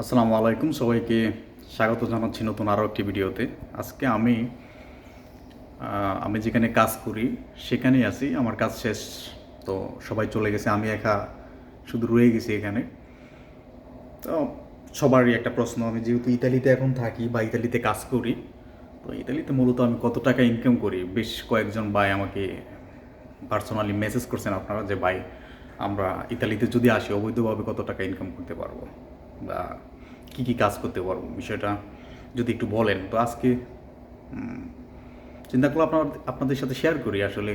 আসসালামু আলাইকুম, সবাইকে স্বাগত জানাচ্ছি নতুন আরও একটি ভিডিওতে। আজকে আমি আমি যেখানে কাজ করি, সেখানেই আছি, আমার কাজ শেষ, তো সবাই চলে গেছে, আমি একা শুধু রয়ে গেছি এখানে। তো সবারই একটা প্রশ্ন, আমি যেহেতু ইতালিতে এখন থাকি বা ইতালিতে কাজ করি, তো ইতালিতে মূলত আমি কত টাকা ইনকাম করি? বেশ কয়েকজন ভাই আমাকে পার্সোনালি মেসেজ করছেন আপনারা যে, ভাই, আমরা ইতালিতে যদি আসি, অবৈধভাবে কত টাকা ইনকাম করতে পারব? বা কী কী কাজ করতে পারব বিষয়টা যদি একটু বলেন। তো আজকে চিন্তা করলে আপনার, আপনাদের সাথে শেয়ার করি আসলে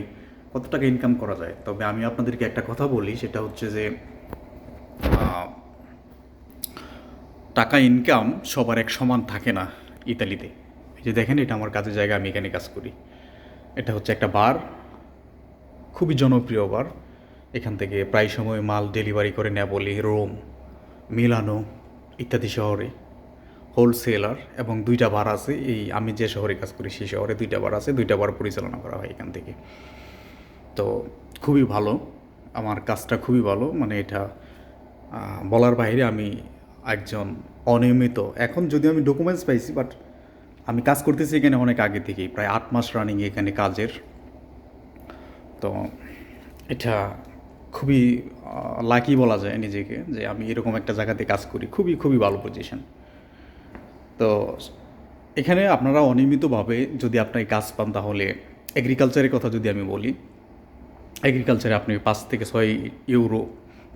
কত টাকা ইনকাম করা যায়। তবে আমি আপনাদেরকে একটা কথা বলি, সেটা হচ্ছে যে টাকা ইনকাম সবার এক সমান থাকে না ইতালিতে। এই যে দেখেন, এটা আমার কাজের জায়গা আমি এখানে কাজ করি। এটা হচ্ছে একটা বার, খুবই জনপ্রিয় বার। এখান থেকে প্রায় সময় মাল ডেলিভারি করে নেপোলি রোম। মিলানো ইত্যাদি শহরে। হোলসেলার এবং দুইটা বার আছে, এই আমি যে শহরে কাজ করি সেই শহরে দুইটা বার আছে, দুইটা বার পরিচালনা করা হয় এখান থেকে। তো খুবই ভালো, আমার কাজটা খুবই ভালো মানে এটা বলার বাইরে আমি একজন অনিয়মিত, এখন যদি আমি ডকুমেন্টস পাইছি বাট আমি কাজ করতেছি এখানে অনেক আগে থেকেই, প্রায় আট মাস রানিং এখানে কাজের। তো এটা খুবই লাকি বলা যায় নিজেকে যে আমি এরকম একটা জায়গাতে কাজ করি। খুবই খুবই ভালো পজিশন তো এখানে আপনারা অনিয়মিতভাবে যদি আপনার কাজ পান, তাহলে এগ্রিকালচারের কথা যদি আমি বলি এগ্রিকালচারে আপনি পাঁচ থেকে ছয় ইউরো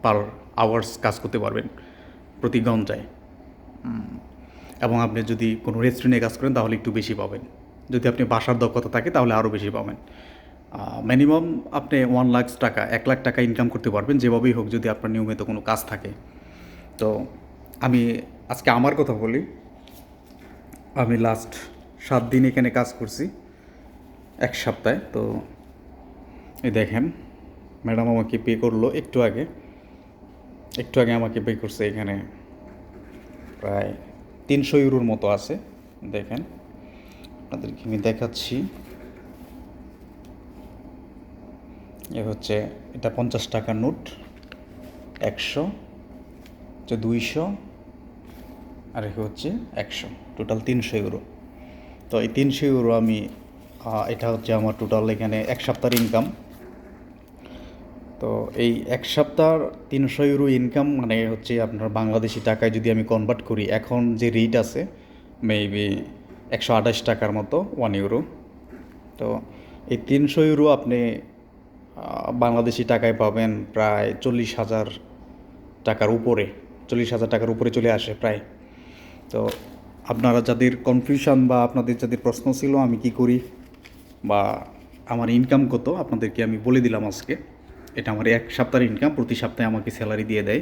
পার আওয়ার্স কাজ করতে পারবেন প্রতি ঘন্টায়। এবং আপনি যদি কোনো রেস্টুরেন্টে কাজ করেন, তাহলে একটু বেশি পাবেন। যদি আপনি বাসার দক্ষতা থাকে, তাহলে আরও বেশি পাবেন। মিনিমাম আপনি ওয়ান লাখ টাকা, এক লাখ টাকা ইনকাম করতে পারবেন, যেভাবেই হোক যদি আপনার নিয়মিত কোনো কাজ থাকে। তো আমি আজকে আমার কথা বলি। আমি লাস্ট সাত দিন এখানে কাজ করছি, এক সপ্তাহে। তো এই দেখেন ম্যাডাম আমাকে পে করল একটু আগে। একটু আগে আমাকে পে করছে এখানে প্রায় তিনশো ইউরোর মতো আছে। দেখেন, আপনাদেরকে আমি দেখাচ্ছি। এ হচ্ছে, এটা পঞ্চাশ টাকার নোট, একশো, হচ্ছে দুইশো, আর এ হচ্ছে একশো, টোটাল তিনশো ইউরো। তো এই তিনশো ইউরো আমি এটা হচ্ছে আমার টোটাল এখানে এক সপ্তাহের ইনকাম তো এই এক সপ্তাহ তিনশো ইউরো ইনকাম মানে হচ্ছে আপনার বাংলাদেশি টাকায় যদি আমি কনভার্ট করি, এখন যে রেট আছে মেবি একশো আঠাশ টাকার মতো ওয়ান ইউরো তো এই তিনশো ইউরো আপনি বাংলাদেশি টাকায় পাবেন প্রায় চল্লিশ হাজার টাকার উপরে, চল্লিশ হাজার টাকার উপরে চলে আসে প্রায়। তো আপনারা যাদের কনফিউশন বা আপনাদের যাদের প্রশ্ন ছিল, আমি কি করি? বা আমার ইনকাম কত, আপনাদেরকে আমি বলে দিলাম আজকে। এটা আমার এক সপ্তাহের ইনকাম প্রতি সপ্তাহে আমাকে স্যালারি দিয়ে দেয়।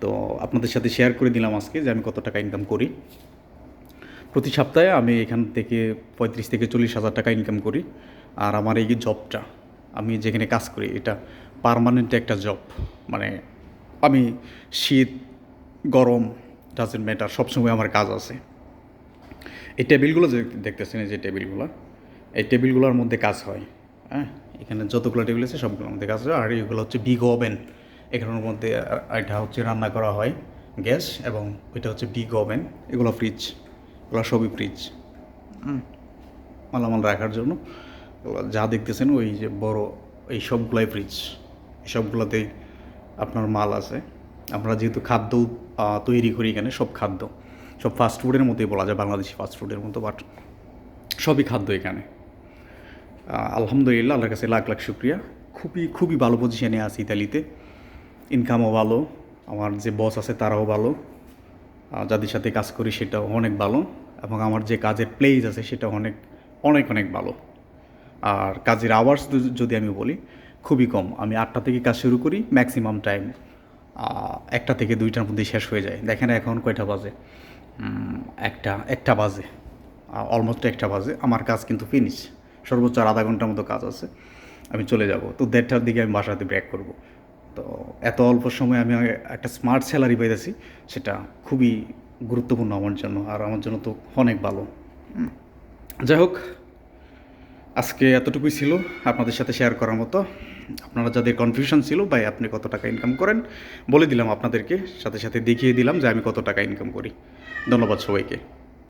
তো আপনাদের সাথে শেয়ার করে দিলাম আজকে যে আমি কত টাকা ইনকাম করি। প্রতি সপ্তাহে আমি এখান থেকে পঁয়ত্রিশ থেকে চল্লিশ হাজার টাকা ইনকাম করি। আর আমার এই জবটা আমি যেখানে কাজ করি, এটা পার্মানেন্ট একটা জব মানে আমি শীত, গরম ডাজেন্ট ম্যাটার সবসময় আমার কাজ আছে। এই টেবিলগুলো যে দেখতেছেন যে টেবিলগুলো, এই টেবিলগুলোর মধ্যে কাজ হয় হ্যাঁ? এখানে যতগুলো টেবিল আছে, সবগুলোর মধ্যে কাজ হয়। আর এগুলো হচ্ছে বিগ ওভেন এখানের মধ্যে এটা হচ্ছে রান্না করা হয়, গ্যাস, এবং এটা হচ্ছে বিগ ওভেন এগুলো ফ্রিজ এগুলো সবই ফ্রিজ মালামাল রাখার জন্য। যা দেখতেছেন ওই যে বড়, এই সবগুলাই ফ্রিজ এই সবগুলোতেই আপনার মাল আছে। আমরা যেহেতু খাদ্য তৈরি করি এখানে, সব খাদ্য, সব ফাস্ট ফুডের মতোই বলা যায়, বাংলাদেশি ফাস্ট ফুডের মতো বাট সবই খাদ্য এখানে। আলহামদুলিল্লাহ, আল্লাহর কাছে লাখ লাখ শুক্রিয়া। খুবই খুবই ভালো পজিশনে আছি ইতালিতে। ইনকামও ভালো, আমার যে বস আছে তারাও ভালো। যাদের সাথে কাজ করি সেটাও অনেক ভালো, এবং আমার যে কাজের প্লেস আছে সেটা অনেক অনেক অনেক ভালো। আর কাজের আওয়ার্স যদি আমি বলি, খুবই কম। আমি আটটা থেকে কাজ শুরু করি ম্যাক্সিমাম টাইম একটা থেকে দুইটার মধ্যে শেষ হয়ে যায়। দেখেন এখন কয়টা বাজে? একটা একটা বাজে। অলমোস্ট একটা বাজে। আমার কাজ কিন্তু ফিনিশ সর্বোচ্চ আর আধা ঘণ্টার মতো কাজ আছে। আমি চলে যাব। তো দেড়টার দিকে আমি বাসাতে ব্রেক করব। তো এত অল্প সময় আমি একটা স্মার্ট স্যালারি পেয়েছি সেটা খুবই গুরুত্বপূর্ণ আমার জন্য। আর আমার জন্য তো অনেক ভালো। যাই হোক আজকে এতটুকুই ছিল আপনাদের সাথে শেয়ার করার মতো। আপনারা যাদের কনফিউশন ছিল, ভাই, আপনি কত টাকা ইনকাম করেন? বলে দিলাম আপনাদেরকে, সাথে সাথে দেখিয়ে দিলাম যে আমি কত টাকা ইনকাম করি। ধন্যবাদ সবাইকে।